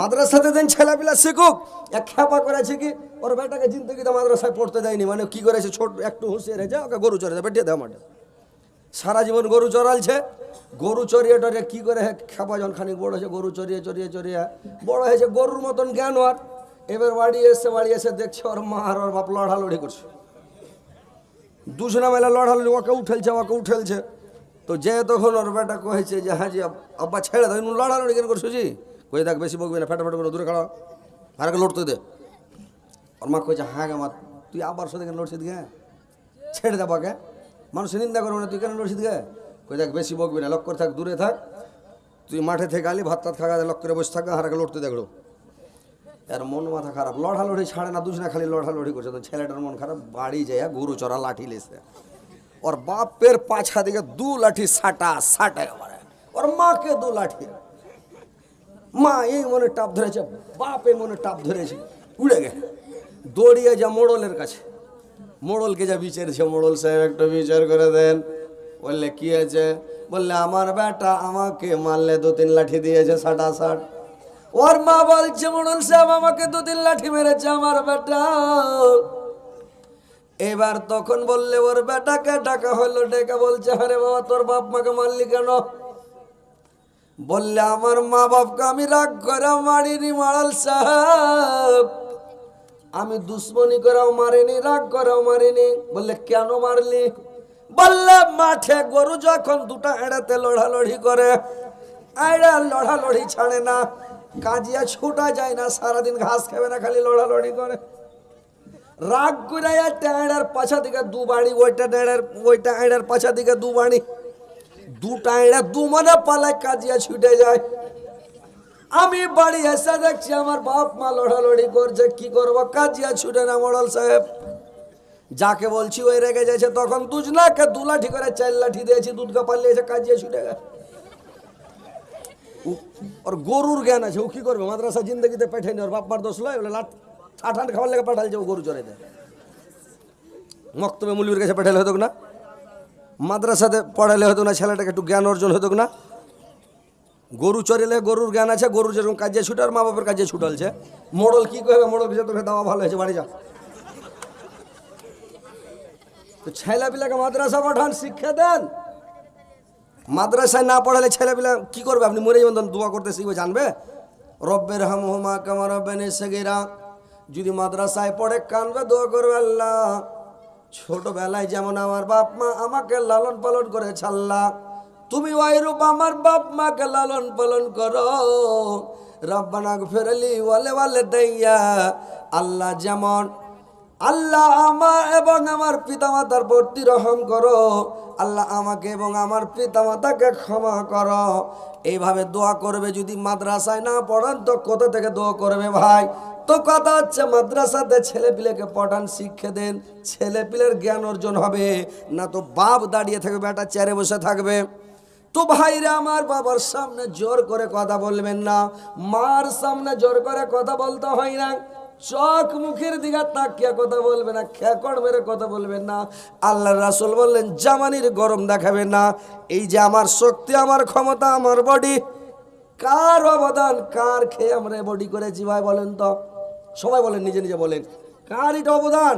মাদ্রাসাতে দেন ছেলেপিলা শিখুক। এক খেপা করেছে কি, ওর বেটাকে জিন্দগিতে মাদ্রাসায় পড়তে দেয়নি মানে কি করেছে, ছোট একটু হুঁশিয়ার হয়েছে ওকে গরু চড়ে বেটিয়ে দেওয়া মাঠে। সারা জীবন গরু চড়ালছে। গরু চড়িয়ে টরিয়ে কি করে খেপা যখন খানিক বড় হয়েছে, গরু চড়িয়ে চড়িয়ে চড়িয়ে বড় হয়েছে, গরুর মতন জ্ঞান আর এবার বাড়ি এসে বাড়ি এসে দেখছে ওর মা আর ওর বাপ লড়ালড়ি করছে। দুজনা মেলা লড়ালড়ি, ওকে উঠেলছে ওকে উঠেলছে। তো যে তখন ওর বেটা কহেছে যে হ্যাঁ জি, আব- আব্বা ছেড়ে দেয় লড়ালড়ি কেন করছ জি? কই দেখ বেশি বকবি না ফেটে ফেটে করে, দূরে খাড়া আর লড়তে দে। ওর মা কইছে হ্যাঁ গে মা, তুই আবার সাথে লড়ছিস গে ছেড়ে দে বাকে মানুষ নিন্দা করবে না, তুই কেন লড়ছিস গে কই দেখ বেশি বকবি না লক্ষ্য থাক, দূরে থাক। তুই মাঠে থেকে আলি, ভাত টাত খাগা লক্ষ্য করে বসে থাক আগে লড়তে দেখল এর মন মাথা খারাপ। লড়ালড়ি ছাড়ে না, দুজনে খালি লড়ালড়ি করছে। তো ছেলেটার মন খারাপ, বাড়ি যায় গরু চড়া লাঠি লেসে ওর বাপের পাছা দিকে দু লাঠি সাটা সাটা এবারে ওর মাকে দু লাঠি। মা, এই মনে টাপ ধরেছে, বাপ এই মনে টাপ ধরেছে, উড়ে গে দৌড়িয়ে যা মোড়লের কাছে। মোড়লকে যা বিচারছে মোড়ল সাহেব একটু বিচার করে দেন। বললে, কি আছে? বললে, আমার বেটা আমাকে মারলে দু তিন লাঠি দিয়েছে সাটা সাট ওর মা বলছে, মোড়ল সাহেব আমাকে দু তিন লাঠি মেরেছে, আমার বেটা। এবার তখন বললে, ওর বেটাকে ডাকা হলো, ডেকে বলছে, আরে বাবা, তোর বাপ মাকে মারলি কেন? বললে, আমার মা বাপকে আমি রাগ করে মারিনি মারাল সাহেব। আমি দুশ্মনী করেও মারিনি, রাগ করেও মারিনি। বললে, কেন মারলি? বললে, মাঠে গরু যখন দুটা এড়াতে লড়ালড়ি করে আইড়া লড়ালড়ি ছাড়ে না, কাজিয়া ছুটা যায় না, সারাদিন ঘাস খাবে না, খালি লড়ালড়ি করে। রাগ করে ট্যাঁড়ার পাছা দিকে দু বাড়ি, ওইটা ট্যাঁড়ার ওইটা আইড়ার পাছা দিকে দু বাড়ি। দুটা এড়া দু মানে পালায় কাজিয়া ছুটে যায়। আমি বাড়ি এসে দেখছি আমার বাপ মা লড়ালড়ি করছে, কি করব? কাজিয়া ছুটে না মডল সাহেব। যাকে বলছি ওই রেগে যাচ্ছে, তখন দুজনাকে দু লাঠি করে, চার লাঠি দিয়েছি দুধকে পালিয়েছে কাজিয়া ছুটে গেছে ওর গরুর জ্ঞান আছে, ও কি করবে? মাদ্রাসা জিন্দগিতে পেঠাইনি ওর বাপ মার দোষ লয়? বলে লাট আঠান খাবার লেগে পাঠালছে ও গরু চড়াইতে মক্তবে মুলির কাছে পাঠালে হতো না? মাদ্রাসাতে পড়ালে হতো না ছেলেটাকে একটু জ্ঞান অর্জন হতো না গরু চড়িলে গরুর জ্ঞান আছে, গরুর যেরকম কাজে ছুটে আর মা বাপের কাজে ছুটালছে। মোড়ল কি করবে মোড়ল কিছু তোকে দেওয়া ভালো হয়েছে? বাড়ি যা। তো ছেলেপিলাকে মাদ্রাসা পাঠান, শিক্ষা দেন। মাদ্রাসায় না পড়ালে ছেলেপিলা কি করবে? আপনি মরে যাবেন দোয়া করতে শিখবে, জানবে? রব্বের হাম হুমা কামার রব্বেন সেগেরা। যদি মাদ্রাসায় পড়ে, কানবে, দোয়া করবে আল্লাহ। ছোটবেলায় যেমন আমার বাপ মা আমাকে লালন পালন করে, ছাল্লা। তুমি ওইরূপ আমার বাপ মাকে লালন পালন করো। রব্বানা ফেরলি ওয়ালে ওয়ালে দাইয়া। আল্লাহ যেমন, আল্লাহ আমার এবং আমার পিতামাতার প্রতি রহম করো। আল্লাহ আমাকে এবং আমার পিতামাতাকে ক্ষমা করো। এইভাবে দোয়া করবে যদি মাদ্রাসায় না পড়ান, তো কোথা থেকে দোয়া করবে ভাই? তো কথা হচ্ছে, মাদ্রাসাতে ছেলে পিলেকে পড়ান শিক্ষা দেন ছেলে পিলের জ্ঞান অর্জন হবে। না তো বাপ দাঁড়িয়ে থাকবে বেটা চেয়ারে বসে থাকবে। তো ভাইরা, আমার বাবার সামনে জোর করে কথা বলবেন না। মার সামনে জোর করে কথা বলতে হয় না। চোখ মুখের দিকে তাকিয়া কথা বলবে না, খেকড় মেরে কথা বলবেন না। আল্লাহ রাসুল বললেন, জামানির গরম দেখাবেন না। এই যে আমার শক্তি, আমার ক্ষমতা, আমার বডি কার অবদান, কার খেয়ে আমরা বডি করেছি ভাই বলেন তো? সবাই বলেন, নিজে নিজে বলেন। কার এটা অবদান?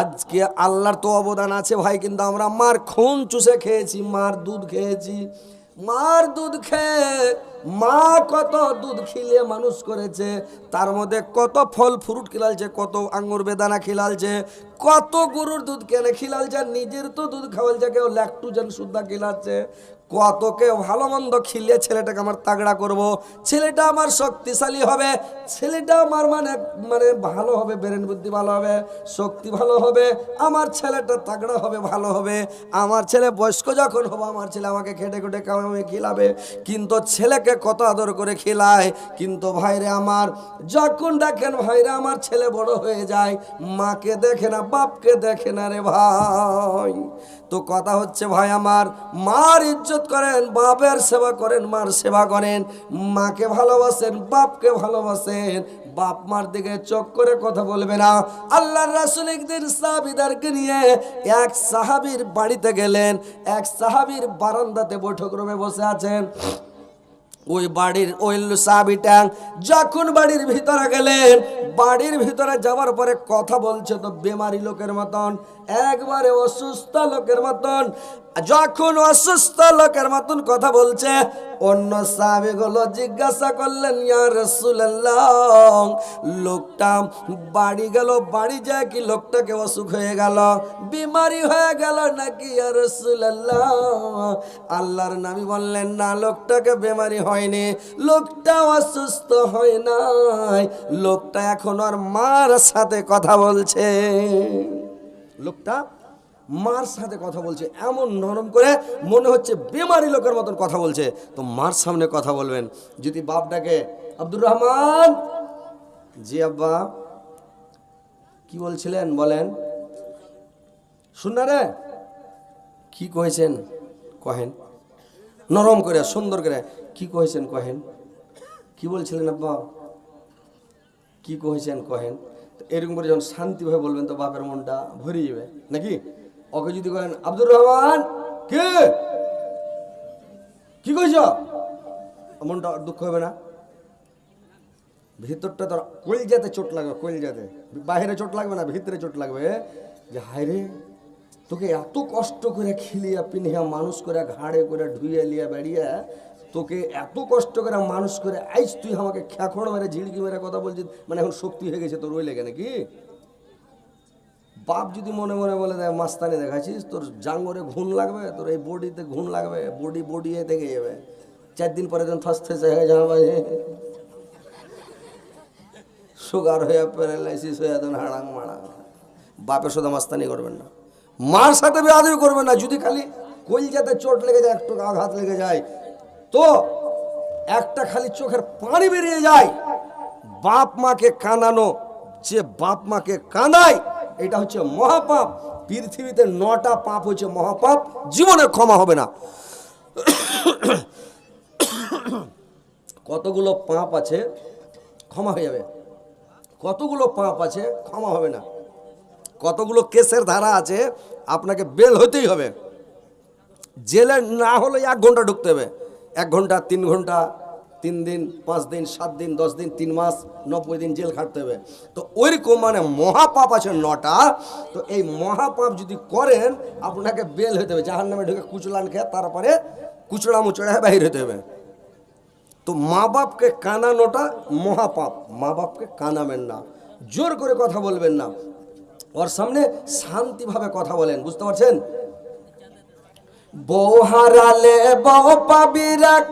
আজকে আল্লাহর তো অবদান আছে ভাই, কিন্তু আমরা মার খুন চুষে খেয়েছি, মার দুধ খেয়েছি। মার দুধ খেয়ে মা কত দুধ খিলিয়ে মানুষ করেছে, তার মধ্যে কত ফল ফ্রুট খিলালছে, কত আঙ্গুর বেদানা খিলালছে, কত গরুর দুধ কেনে খিলালছে নিজের তো দুধ খাওয়ালছে, কেউ ল্যাকটুজেন সুদ্ধা খিলাচ্ছে। কত কেউ ভালো মন্দ খিলিয়ে ছেলেটাকে আমার তাগড়া করব? ছেলেটা আমার শক্তিশালী হবে। ছেলেটা আমার মানে মানে ভালো হবে ব্রেন বুদ্ধি ভালো হবে, শক্তি ভালো হবে, আমার ছেলেটা তাগড়া হবে, ভালো হবে। আমার ছেলে বয়স্ক যখন হবে, আমার ছেলে আমাকে খেটে খুটে কামে খিলাবে। কিন্তু ছেলেকে কত আদর করে খিলায়? কিন্তু ভাইরে আমার, যখন দেখেন ভাইরে আমার ছেলে বড় হয়ে যায়, মাকে দেখে না, বাপকে দেখে না রে ভাই। তো কথা হচ্ছে, ভাই আমার, মার ইজ্জত করেন, বাপের সেবা করেন, মার সেবা করেন, মাকে ভালোবাসেন, বাপকে ভালোবাসেন, বাপ মার দিকে চোখ করে কথা বলবে না। আল্লাহর রাসুল একদিন সাহাবিদারকে নিয়ে এক সাহাবির বাড়িতে গেলেন, এক সাহাবির বারান্দাতে বৈঠক রুমে বসে আছেন। ওই বাড়ির ওই সাবিটা যখন বাড়ির ভিতরে গেলেন, বাড়ির ভিতরে যাওয়ার পরে কথা বলছে তো বেমারি লোকের মতন, একবারে অসুস্থ লোকের মতন। যখন অসুস্থ লোকের মতন কথা বলছে, অন্য সাহাবিগুলো জিজ্ঞাসা করলেন লোকটা বাড়ি গেল, বাড়ি যায় কি? লোকটাকে অসুখ হয়ে গেল? বিমারি হয়ে গেল নাকি? আল্লাহর নবী বললেন, না, লোকটাকে বেমারি হয়নি। লোকটা অসুস্থ হয় নাই। লোকটা এখন আর মার সাথে কথা বলছে। লোকটা মার সাথে কথা বলছে, এমন নরম করে মনে হচ্ছে বেমারি লোকের মতন কথা বলছে। তো মার সামনে কথা বলবেন। যদি বাপ ডাকে আব্দুর রহমান! জি আব্বা, কি বলছিলেন বলেন। শুন রে, কি কয়েছেন কহেন। নরম করে, সুন্দর করে, কি কয়েছেন কহেন। কি বলছিলেন আব্বা? কি কহেছেন কহেন। এরকম করে যখন শান্তিভাবে বলবেন তো বাপের মনটা ভরে যাবে নাকি? ওকে যদি কহেন আব্দুর রহমান, কে? কি কইছ? মনটা দুঃখ হবে না। ভিতরটা তোর কলজাতে চোট লাগবে, কলজাতে। বাইরে চোট লাগবে না, ভিতরে চোট লাগবে। যে হায় রে, তোকে এত কষ্ট করে খিলিয়া পিনিয়া মানুষ করে ঘাড়ে করে ধুইয়া লিয়া বেড়িয়া, তোকে এত কষ্ট করে মানুষ করে, আইস তুই আমাকে খ্যাখড় মেরে, ঝিড়কি মেরে কথা বলছিস মানে এখন শক্তি হয়ে গেছে, তোর ওই লেগে নাকি? বাপ যদি মনে মনে বলে দেয় মাস্তানি দেখাচ্ছিস, তোর জাঙ্গরে ঘুণ লাগবে, তোর এই বডিতে ঘুণ লাগবে, বডি বডি এ থেকে যাবে। চার দিন পরে যখন ফার্স্ট হয়ে যাবে সুগার হয়ে, প্যারালাইসিস হয়ে, তখন হাড়াং মাড়াং। বাপের সাথে মাস্তানি করবেন না। মার সাথে বেআদবি করবেন না, যদি খালি কলজাতে চোট লেগে যায়, একটু আঘাত লেগে যায়, তো একটা খালি চোখের পানি বেরিয়ে যায়। বাপ মাকে কানানো, যে বাপ মাকে কানায় এটা হচ্ছে মহাপাপ। পৃথিবীতে নটা পাপ হচ্ছে মহাপাপ, জীবনে ক্ষমা হবে না। কতগুলো পাপ আছে, ক্ষমা হয়ে যাবে। কতগুলো পাপ আছে, ক্ষমা হবে না। কতগুলো কেসের ধারা আছে, আপনাকে বেল হতেই হবে। জেলে না হলে এক ঘণ্টা ঢুকতে হবে। এক ঘণ্টা, তিন ঘণ্টা তিন দিন, পাঁচ দিন, সাত দিন, দশ দিন, তিন মাস, নব্বই দিন জেল খাটতে হবে। তো ওইরকম মানে মহাপাপ আছে নটা। তো এই মহাপাপ যদি করেন, আপনাকে বেল হতে হবে জাহান নামে ঢুকে কুচলান খেয়ে তারপরে কুচড়া মুচড়া বাহির হতে হবে। তো মা বাপকে কানানোটা মহাপাপ। মা বাপকে কানাবেন না। জোর করে কথা বলবেন না। ওর সামনে শান্তিভাবে কথা বলেন, বুঝতে পারছেন? বউ হারালে বউ পাবি রাখ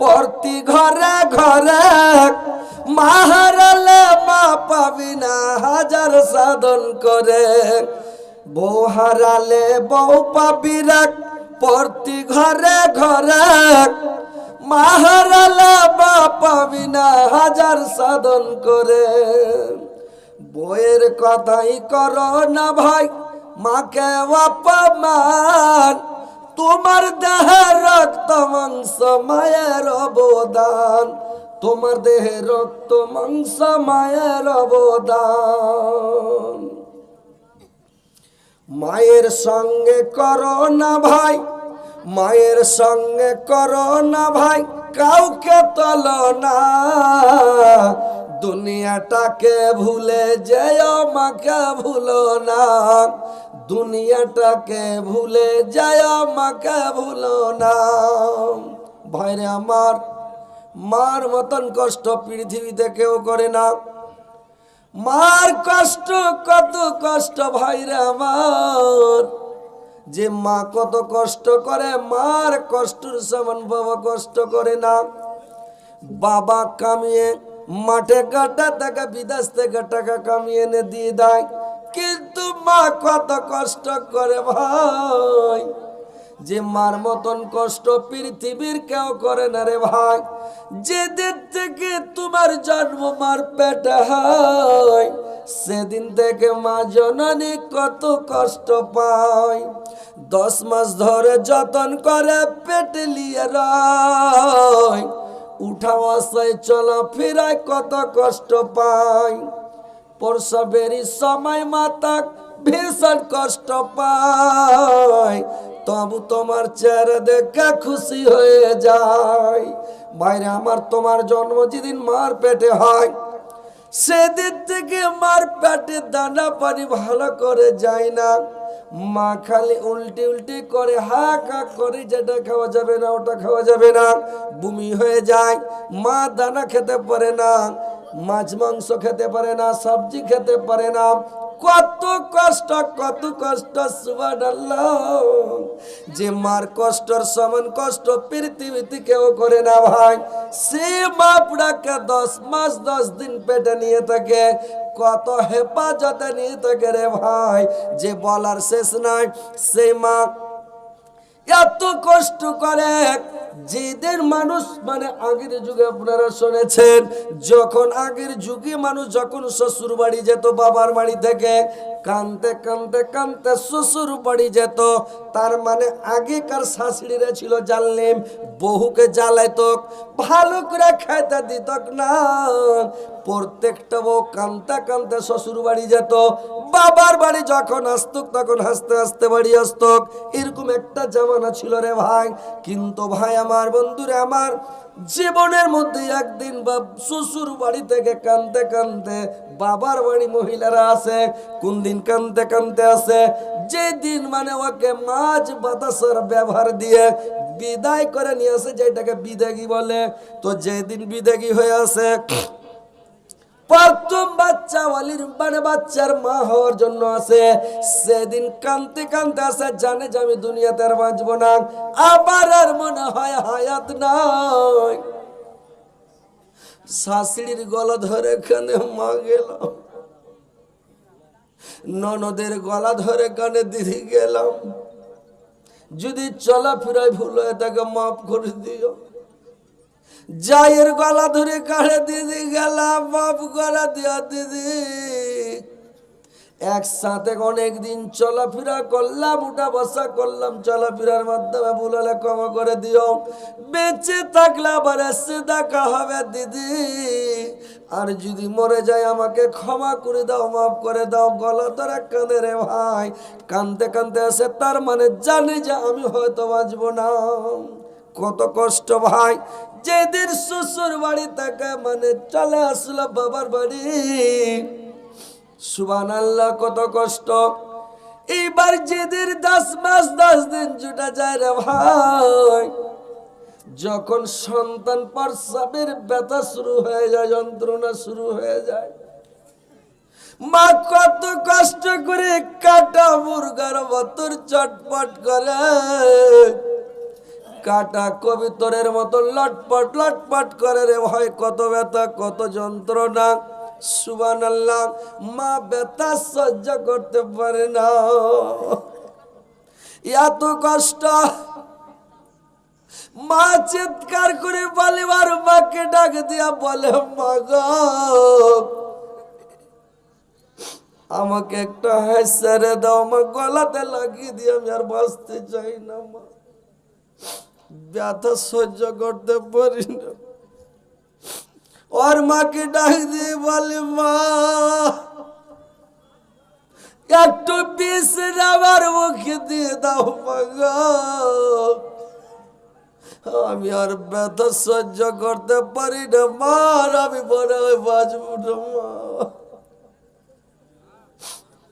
প্রতি ঘরে ঘরে মা হারালে মা পাবি না, হাজার সাধন করে। বউ হারালে বউ পাবি রাখ প্রতি ঘরে ঘরে মা হারালে মা পাবি না, হাজার সাধন করে। বইয়ের কথাই করো না ভাই, মাকে অপমান। তোমার দেহে রক্ত মাংস মায়ের অবদান। তোমার দেহে রক্ত মাংস মায়ের অবদান। মায়ের সঙ্গে করো না ভাই, মায়ের সঙ্গে করো না ভাই, কাউকে তল না। দুনিয়াটাকে ভুলে যেও, মাকে ভুলো না। দুনিয়াটাকে ভুলে যায় মাকে ভুলো না। ভাইরে আমার, মার মতন কষ্ট পৃথিবীতে কেউ করে না। মার কষ্ট, কত কষ্ট ভাইরে আমার। যে মা কত কষ্ট করে, মার কষ্টর সমান বাবা কষ্ট করে না। বাবা কামিয়ে, মাঠে কাটা টাকা, বিদেশ থেকে টাকা কামিয়ে এনে দিয়ে দেয়। কিন্তু মা কত কষ্ট করে ভাই। যে মার মতন কষ্ট পৃথিবীর কেউ করে না রে ভাই। যেদিন থেকে তোমার জন্ম মার পেটে হয়, সেদিন থেকে মা জননী কত কষ্ট পায়। দশ মাস ধরে যতন করে পেটে লিয়ে রয়, উঠা বসায় চলা ফেরায় কত কষ্ট পায়। প্রসবেরই সময় মাতা ভীষণ কষ্ট পায়। তবু তোমার চেহারা দেখে খুশি হয়ে যায়। বাইরে আমার তোমার জন্ম যেদিন মার পেটে হয়, সেদিন থেকে মার পেটে দানা পানি ভালো করে যায় না। মা খালি উল্টি উল্টি করে হা হা করে যেটা খাওয়া যাবে না, ওটা খাওয়া যাবে না। বমি হয়ে যায়, মা দানা খেতে পারে না। মাছ, মাংস খেতে পারে না, সবজি খেতে পারে না। কত কষ্ট কত কষ্ট যে মার কষ্টর সমান কষ্ট পৃথিবীতে কেউ করে না ভাই। সে মা পুরাকে দশ মাস, দশ দিন পেটে নিয়ে থাকে। কত হেফাজতে নিয়ে থাকে রে ভাই। যে বলার শেষ নাই। সেই মা এত কষ্ট করে যেদের মানুষ মানে আগের যুগে আপনারা শুনেছেন, যখন আগের যুগে মানুষ যখন শ্বশুর বাড়ি যেত, বাবার বাড়ি থেকে কানতে কানতে কানতে শ্বশুর বাড়ি যেত, তার মানে আগেকার শাশুড়িরা ছিল জানলেম বহুকে জ্বালাইত, ভালো করে খাইতে দিত না। প্রত্যেকটা বউ কানতে কানতে শ্বশুর বাড়ি যেত, বাবার বাড়ি যখন আসতুক তখন হাসতে হাসতে বাড়ি আসতুক এরকম একটা জামানা ছিল রে ভাই। কিন্তু ভাই, আমার বন্ধুরে, আমার জীবনের মধ্যে একদিন বা শ্বশুর বাড়ি থেকে কানতে কানতে বাবার বাড়ি মহিলারা আসে, কোন দিন কানতে কানতে আসে যে দিন মানে ওকে মাছ বাতাসের ব্যবহার দিয়ে বিদায় করে নিয়ে আসে, যেটাকে বিদাগি বলে। তো যেদিন বিদাগি হয়ে আসে প্রথম বাচ্চা, ওয়ালির মানে বাচ্চার মা হওয়ার জন্য আছে। সেদিন কানতে কানতে আসে জানে যে আমি দুনিয়াতে আর বাঁচবো না। আবার আর মনে হয় হায়াত নাই। শাশুড়ির গলা ধরে কানে মা গেলাম ননদের গলা ধরে কানে দিদি গেলাম। যদি চলাফেরায় ভুল হয়ে তাকে মাফ করে দিও। জায়ের গলা ধরে কাড়ে দিদি গেলাম মাফ করে দিও দিদি। একসাথে অনেক দিন চলাফেরা করলাম উঠা বসা করলাম, চলাফেরার মাধ্যমে ভুল হলে ক্ষমা করে দিও। বেঁচে থাকলে আবার এসে দেখা হবে দিদি। আর যদি মরে যায় আমাকে ক্ষমা করে দাও, মাফ করে দাও, গলা ধরে কাঁদে রে ভাই। কানতে কানতে আসে তার মানে জানে যে আমি হয়তো বাঁচবো না। কত কষ্ট ভাই। যেদিন শ্বশুর বাড়ি থেকে মানে চলে আসলো বাবার বাড়ি। সুবান আল্লাহ কত কষ্ট। এইবার যেদিন দশ মাস, দশ দিন জুটা যায় রে ভাই। যখন সন্তান প্রসাবের ব্যথা শুরু হয়ে যায়, যন্ত্রণা শুরু হয়ে যায়। মা কত কষ্ট করে কাটা মুরগার মতন চটপট করে। কাটা কবিতরের মতো লটপট লটপট করে রে ভাই, কত ব্যথা, কত যন্ত্রণা। সুবান আল্লাহ মা ব্যথা সহ্য করতে পারে না। এত কষ্ট। মা চিৎকার করে বলে আর মাকে ডাক দিয়া বলে, মা গো, আমাকে একটা হেসারে দাও আমার গলাতে লাগিয়ে দিয়ে আমি আর বাঁচতে চাই না, মা। ব্যথা সহ্য করতে পারি না। ওর মাকে ডাক দিয়ে বলে, মা, একটু বিষ আমার মুখে দিয়ে দাও আমি আর ব্যথা সহ্য করতে পারি না, মা, আর আমি মনে হয় বাঁচব না, মা।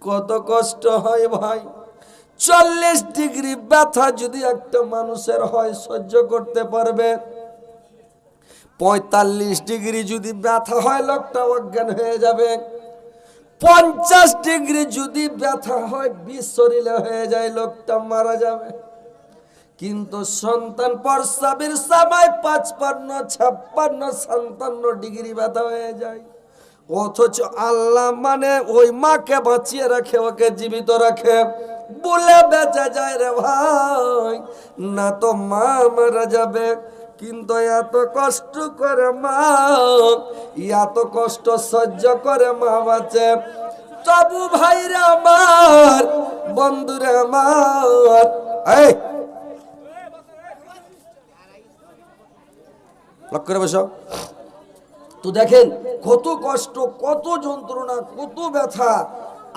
কত কষ্ট হয় ভাই। চল্লিশ ডিগ্রি ব্যথা যদি একটা মানুষের হয়, সহ্য করতে পারবে। পঁয়তাল্লিশ ডিগ্রি যদি ব্যথা হয়, লোকটা অজ্ঞান হয়ে যাবে। পঞ্চাশ ডিগ্রি যদি ব্যথা হয়, বিষ শরীরে হয়ে যায়, লোকটা মারা যাবে। কিন্তু সন্তান প্রসাবের সময় পাঁচপান্ন, ছাপ্পান্ন, সাতান্ন ডিগ্রি ব্যথা হয়ে যায়। অথচ আল্লাহ মানে ওই মাকে বাঁচিয়ে রাখে, ওকে জীবিত রাখে। বলে বেঁচে যায় রে ভাই। না তো মা মারা যাবে, কিন্তু এত কষ্ট করে মা, এত কষ্ট সহ্য করে মা বাঁচে। তবু ভাইরা আমার, বন্ধুরে আমার, এই। লক্ষ্য করে বসো। তো দেখেন, কত কষ্ট, কত যন্ত্রণা, কত ব্যথা।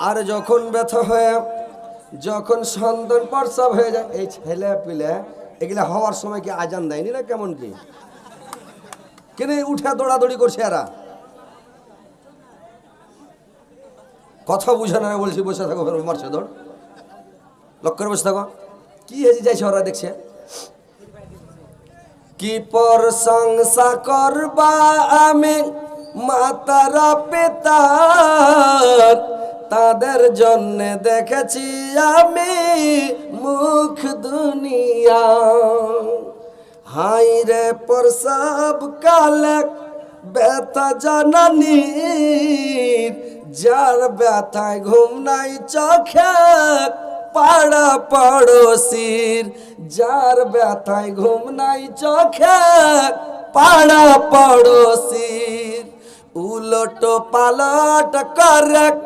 আর যখন ব্যথা হয়ে যখন সন্তান প্রসাব হয়ে যায়, এই ছেলে পিলে এগুলা হওয়ার সময় কি আজান দেয়নি না কেমন কি? কেন উঠে দৌড়াদৌড়ি করছে এরা? কথা বুঝে না বলছি, বসে থাকো মারছে দৌড়। লক্ষ্য বসে থাকো। কি হয়েছে যাইছে ওরা দেখছে? কি প্রশংসা করবা আমি, মাতারা, পিতার তাদের জন্য দেখেছি আমি মুখ দুনিয়া। হাই রে প্রসব কালে ব্যথা জানানি যার ব্যথায় ঘুম নাই চোখে পাড়া পড়োশির, যার ব্যথায় ঘুম নাই চোখে পাড়া পড়োশির। উলট পালট করক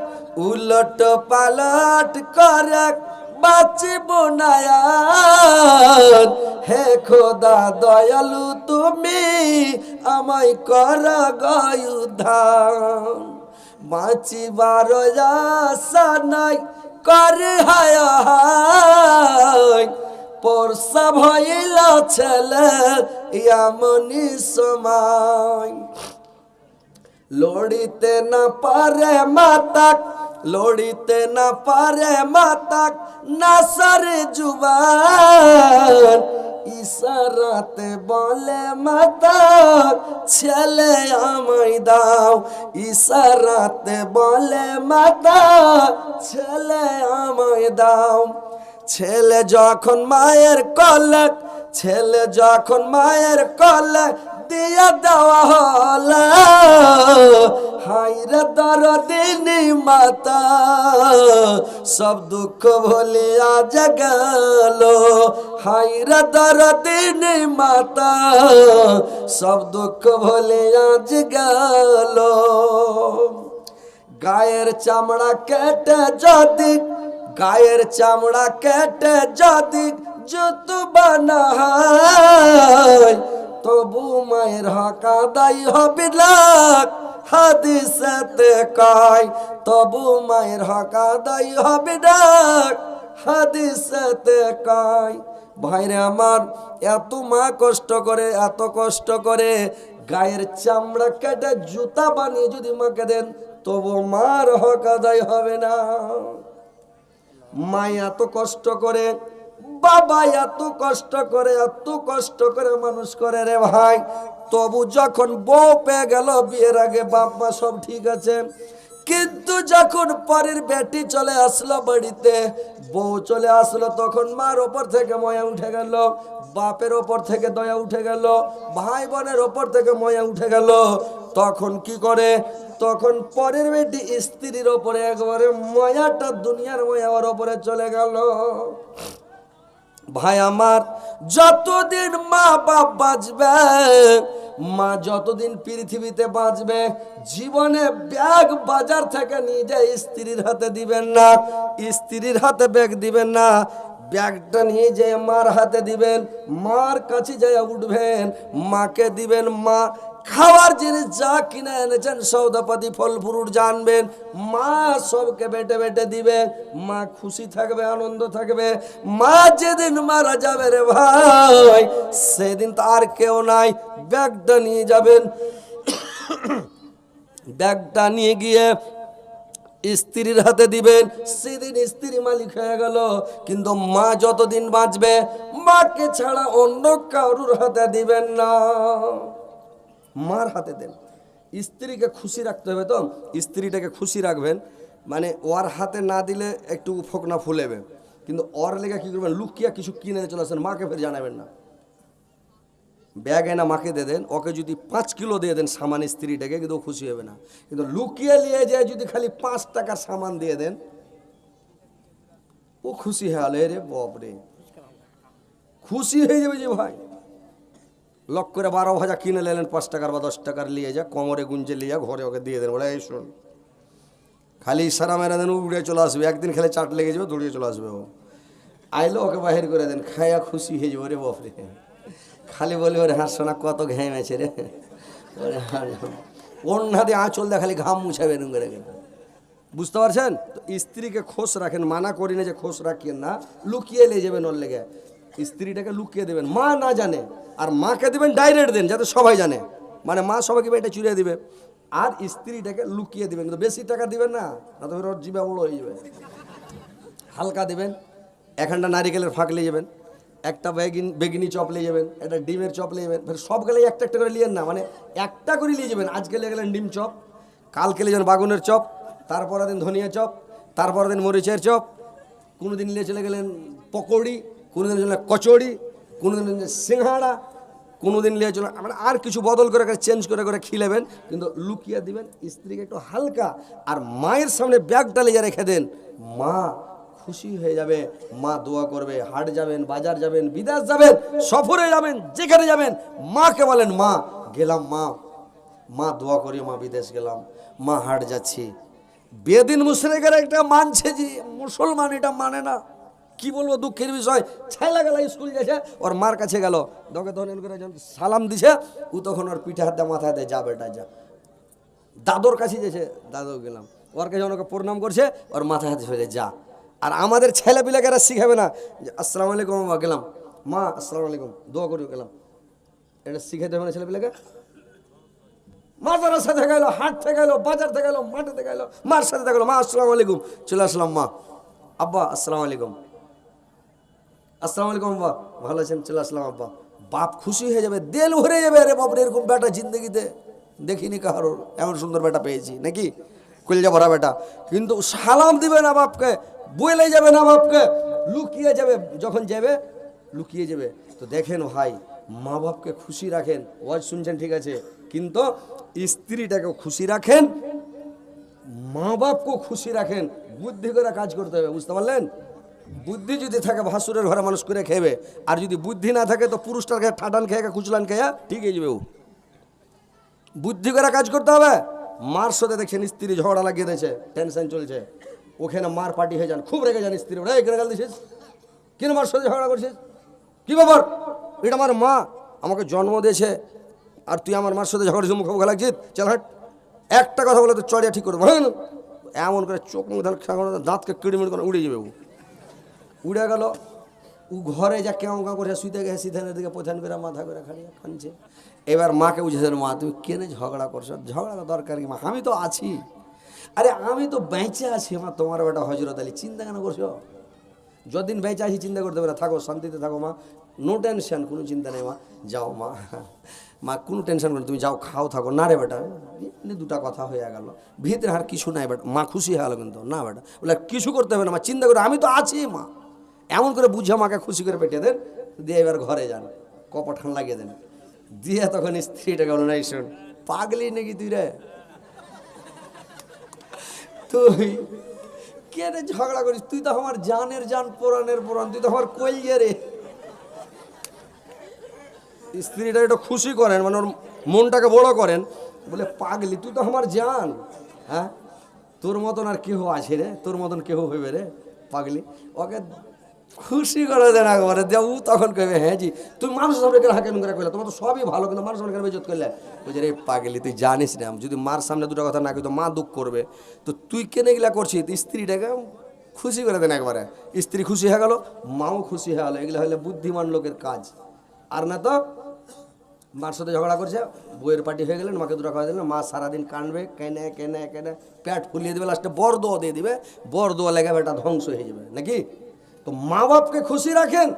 উলট পালট করক বাঁচিব নায়ার হে খোদা দয়ালু, তুমি আমায় কর গয়ুধান বাঁচিবার নাই, কর হায় পরশা ভইল ছেলে এমনি সময়। লড়িতে না পারে মাতাক লড়িতে না পারে মাতাক নাসার জুবান। ইশারাতে বলে মাতাক, ছেলে আমায় দাও। ইশারাতে বলে মাতা ছেলে আমায় দাও। ছেলে যখন মায়ের কলক, ছেলে যখন মায়ের কলক দিয়া দেওয়া হলা। হাইরে দরদিনী মাতা, সব দুঃখ ভুলে আজ গেল। হাইরে দরদিনী মাতা, সব দুঃখ ভুলে আজ গেল। গায়ের চামড়া কেটে যদি, গায়ের চামড়া কেটে যদি জুত বানায় তবু মায়ের হকা দাই হবে লাখ, হাদিসেতে কয়, তবু মায়ের হকা দাই হবে ডাক হাদিসেতে কয়। ভাইরে আমার, এত মা কষ্ট করে, এত কষ্ট করে গায়ের চামড়া কেটে জুতা বানিয়ে যদি মাকে দেন, তবু মার হক আদায় হবে না। মা এত কষ্ট করে বাবা এত কষ্ট করে, এত কষ্ট করে মানুষ করে রে ভাই। তবু যখন বউ পেয়ে গেল, বিয়ের আগে বাপ মা সব ঠিক আছে। কিন্তু যখন পরের বেটি চলে আসলো বাড়িতে, বউ চলে আসলো, তখন মার ওপর থেকে ময়া উঠে গেল, বাপের ওপর থেকে দয়া উঠে গেল, ভাই বোনের ওপর থেকে ময়া উঠে গেল। তখন কি করে? তখন পরের বেটি স্ত্রীর ওপরে একবারে ময়াটা দুনিয়ার ময়া ওর ওপরে চলে গেল। ভাই আমার, যতদিন মা বাপ বাঁচবে, মা যতদিন পৃথিবীতে বাঁচবে, জীবনে ব্যাগ বাজার থেকে যায় স্ত্রীর হাতে দিবেন না, স্ত্রীর হাতে ব্যাগ দিবেন না, ব্যাগটা নিয়ে যেয়ে মার হাতে দিবেন, মার কাছে যায় উঠবেন, মাকে দিবেন মা খাওয়ার জিনিস যা কিনে এনেছেন সৌদাপাতি, ফল, ফ্রুট জানবেন। মা সবকে বেটে বেটে দিবে মা খুশি থাকবে, আনন্দ থাকবে। মা যেদিন মারা যাবে রে ভাই, সেদিন তো আর কেউ নাই। ব্যাগটা নিয়ে যাবেন। ব্যাগটা নিয়ে গিয়ে স্ত্রীর হাতে দিবেন। সেদিন স্ত্রী মালিক হয়ে গেল। কিন্তু মা যতদিন বাঁচবে, মাকে ছাড়া অন্য কারুর হাতে দিবেন না। মার হাতে দেন। স্ত্রীকে খুশি রাখতে হবে তো? স্ত্রীটাকে খুশি রাখবেন। মানে ওর হাতে না দিলে একটু ফোকনা ফুলেবে। কিন্তু ওর লেগে কী করবেন? লুকিয়া কিছু কিনে চলে আসেন। মাকে ফের জানাবেন না। ব্যাগ এনা মাকে দিয়ে দেন। ওকে যদি পাঁচ কিলো দিয়ে দেন সামান স্ত্রীটাকে, কিন্তু খুশি হবে না। কিন্তু লুকিয়ে নিয়ে যায় যদি খালি পাঁচ টাকার সামান দিয়ে দেন, ও খুশি হয়ে। রে বাপ রে খুশি হয়ে যাবে যে ভাই। লক করে বারো ভাজা কিনে নিলেন, পাঁচ টাকার বা দশ টাকার নিয়ে যা, কোমরে গুঞ্জে নিয়ে ঘরে ওকে দিয়ে দেন। বলে, এই শোন, খালি ইশারা মেরে দেন, উড়ে চলে আসবে। একদিন খেলে চাট লেগে যাবে, দৌড়িয়ে চলে আসবে ও। আইলো ওকে বাহির করে দেন, খায়া খুশি হয়ে যাব রে বাপরে। খালি বলি, ওরে হাঁস কত ঘেমেছে রে। ওরে অন্য হাতে আঁচল দিয়ে খালি ঘাম মুছাবে এরকম করে বুঝতে পারছেন? তো স্ত্রীকে খোশ রাখেন, মানা করি না যে খোশ রাখিয়েন না, লুকিয়ে নিয়ে যাবেন ওর লেগে। স্ত্রীটাকে লুকিয়ে দেবেন। মা না জানে, আর মাকে দেবেন ডাইরেক্ট দেন, যাতে সবাই জানে। মানে মা সবাইকে এটা চুরিয়ে দিবে। আর স্ত্রীটাকে লুকিয়ে দিবেন। কিন্তু বেশি টাকা দিবেন না না তো ওর জিবা বড় হয়ে যাবে। হালকা দিবেন এখানটা নারিকেলের ফাঁক নিয়ে যাবেন, একটা বেগিন বেগিনি চপ নিয়ে যাবেন, একটা ডিমের চপ নিয়ে যাবেন। ফের সব গেলে একটা একটা করে নিয়েন না। মানে একটা করে নিয়ে যাবেন। আজকে নিয়ে গেলেন ডিম চপ, কালকে নিয়ে যাবেন বাগুনের চপ, তারপরের দিন ধনিয়া চপ, তারপরের দিন মরিচের চপ কোনো দিন নিয়ে চলে গেলেন পকোড়ি কোনো দিন চলে কচড়ি কোনো দিন সিংহাড়া কোনো দিন নিয়ে মানে আর কিছু বদল করে করে চেঞ্জ করে করে খিলেবেন, কিন্তু লুকিয়ে দিবেন, স্ত্রীকে একটু হালকা আর মায়ের সামনে ব্যাগটা লিয়ে রেখে দেন, মা খুশি হয়ে যাবে, মা দোয়া করবে, হাট যাবেন, বাজার যাবেন, বিদেশ যাবেন, সফরে যাবেন, যেখানে যাবেন, মাকে বলেন, মা, গেলাম, মা মা দোয়া করি মা বিদেশ গেলাম, মা হাট যাচ্ছি। বেদিন মুশরেকের একটা মানছে যে মুসলমান এটা মানে না। কি বলব দুঃখের বিষয়? ছেলা গেল স্কুল গেছে, ওর মার কাছে গেল। দকে তখন করে যখন সালাম দিছে, ও তখন ওর পিঠে হাতে মাথায় হাতে যা বেটা, যা। দাদুর কাছে যেছে দাদু গেলাম। ওর কাছে ওনাকে প্রণাম করছে, ওর মাথায় হাতে সোজা যা। আর আমাদের ছেলে পিলাকেরা শিখাবে না যে, আসসালামু আলাইকুম মা গেলাম। মা, আসসালামু আলাইকুম, দোয়া করি গেলাম। এটা শিখাইতে হবে না ছেলেপিলাকে পিলাকে? মাজারের সাথে গেলো হাট থেকে গেলো বাজার থেকে গেলো মাঠে থেকে গেলো মার সাথে গেলো মা, আসসালামু আলাইকুম। চলে আসলাম, মা। আব্বা, আসসালামু আলাইকুম। আসসালামু আলাইকুম, আব্বা। ভালো আছেন? চলে আসলাম, আব্বা। বাপ খুশি হয়ে যাবে, দেল ভরে যাবে আরে বাপরে, এরকম বেটা জিন্দগিতে। দেখিনি কারোর, এমন সুন্দর বেটা পেয়েছি, নাকি? কলজা ভরা বেটা। কিন্তু সালাম দিবে না বাপকে বলে যাবে না বাপকে, লুকিয়ে যাবে, যখন যাবে, লুকিয়ে যাবে। তো দেখেন ভাই, মা বাপকে খুশি রাখেন, ওয়াজ শুনছেন, ঠিক আছে? কিন্তু স্ত্রীটাকেও খুশি রাখেন, মা বাপকেও খুশি রাখেন, বুদ্ধি করে কাজ করতে হবে, বুঝতে পারলেন? বুদ্ধি যদি থাকে ভাসুরের ঘরে মানুষ করে খেবে আর যদি বুদ্ধি না থাকে তো পুরুষটার খেয়ে ঠাটান খেয়ে খুচলান খেয়ে ঠিক হয়ে যাবে ও। বুদ্ধি করে কাজ করতে হবে। মার সাথে দেখছেন স্ত্রী ঝগড়া লাগিয়ে দিয়েছে টেনশন চলছে। ওখানে মার পার্টি হয়ে যান খুব রেগে যান স্ত্রী। ওরা এখানে গাল দিছিস? কেন মার সাথে ঝগড়া করছিস? কি ব্যাপার? এটা আমার মা আমাকে জন্ম দিয়েছে। আর তুই আমার মার সাথে ঝগড়া মুখ মুখে লাগছিস? চল হাট। একটা কথা বলে তো চড়িয়া ঠিক করে দেবো, হ্যাঁ? এমন করে চোখ মুখ ধান দাঁতকে কিড়মিড় করে উড়ে যাবে উড়ে গেল। ও ঘরে যা কেমন কাঁ করে শুইতে গেছে সিদ্ধান্তের দিকে প্রধান করে মাথা করে খাড়িয়ে কানছে এবার মাকে বুঝেছেন মা, তুমি কেন ঝগড়া করছ? ঝগড়া দরকার কি, মা? আমি তো আছি। আরে, আমি তো বেঁচে আছি, মা, তোমার বেটা হজরত আলী, চিন্তা কেন করছ? যতদিন বেঁচে আছি, চিন্তা করতে পারে থাকো, শান্তিতে থাকো, মা। নো টেনশন কোনো চিন্তা নেই, মা। যাও, মা। মা, কোনো টেনশন করে তুমি যাও, খাও, থাকো। না রে বেটা, এমনি দুটা কথা হয়ে গেল। ভিতরে আর কিছু নাই, বেটা। মা খুশি হয়ে গেলো কিন্তু। না, বেটা। বলে কিছু করতে হবে না, মা। চিন্তা করে, আমি তো আছি, মা। এমন করে বুঝে আমাকে খুশি করে পেটে দেন, দিয়ে এবার ঘরে যান কপঠান লাগিয়ে দেন। দিয়ে তখন স্ত্রীটাকে বলো না শোন, পাগলি নাকি তুই রে? তুই কে রে ঝগড়া করিস? তুই তো আমার জানের জান পুরাণের পুরাণ তুই তো আমার কইয়ে রে। স্ত্রীটা একটু খুশি করেন মানে ওর মনটাকে বড় করেন, বলে, পাগলি, তুই তো আমার জান হ্যাঁ? তোর মতন আর কেহ আছে রে? তোর মতন কেহ হইবে রে, পাগলি? ওকে খুশি করে দেন একবারে দেবু তখন কইবে হ্যাঁ জি। তুই মানুষ সামনে কেন হাঁকে করে কইলে? তোমার তো সবই ভালো, কিন্তু মানুষ সামনে কেন বেজত করলে বলছে, রে পাগলি, তুই জানিস না, যদি মার সামনে দুটো কথা না কই, তো মা দুঃখ করবে। তো তুই কেন এগুলা করছিস? স্ত্রীটাকে খুশি করে দেন একবারে। স্ত্রী খুশি হয়ে গেল, মাও খুশি হয়ে গেলো। এগুলো হলে বুদ্ধিমান লোকের কাজ। আর না তো, মার সাথে ঝগড়া করছে বইয়ের পার্টি হয়ে গেলেন, মাকে দুটো খাওয়া দিলেন, মা সারাদিন কানবে, কেনে কেনে কেনে প্যাট ফুলিয়ে দেবে, লাস্টে বর দোয়া দিয়ে দিবে, বর দোয়া লেগে এটা ধ্বংস হয়ে যাবে, নাকি? তো মা বাপকে খুশি রাখেন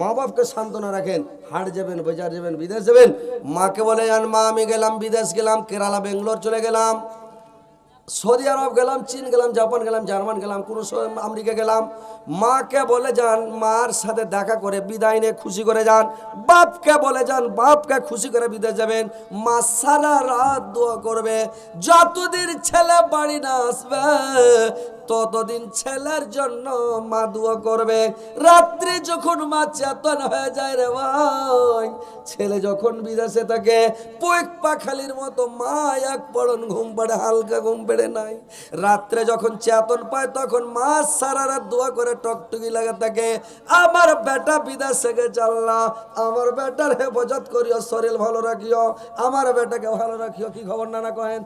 মা বাপকে সান্ত্বনা রাখেন। হাট যাবেন, বাজার যাবেন, বিদেশ যাবেন। মাকে বলে যান মা, আমি গেলাম, বিদেশ গেলাম, কেরালা, বেঙ্গলোর চলে গেলাম। সৌদি আরব গেলাম, চীন গেলাম, জাপান গেলাম, জার্মান গেলাম, কোনো আমেরিকা গেলাম। মাকে বলে, যান, মার সাথে দেখা করে, বিদায় নিয়ে খুশি করে যান। বাপকে বলে, যান, বাপকে খুশি করে বিদেশ যাবেন। মা সারা রাত দোয়া করবে, যতদিন ছেলে বাড়ি না আসবে ততদিন ছেলের জন্য মা দোয়া করবে। রাত্রে যখন মা চেতন হয়ে যায় রে ভাই, ছেলে যখন বিদেশে থাকে পৈক পাখালির মতো মা এক পড়ন ঘুম পড়ে, হালকা ঘুম পেড়ে নাই। রাত্রে যখন চেতন পায়, তখন মা সারা রাত দোয়া করে টকটুকি লাগা থাকে, আমার বেটা বিদেশে গে চাল্লা, আমার বেটার হেফাজত করিও, শরীর ভালো রাখিও, আমার বেটাকে ভালো রাখিও, কি খবর নানা কহেন?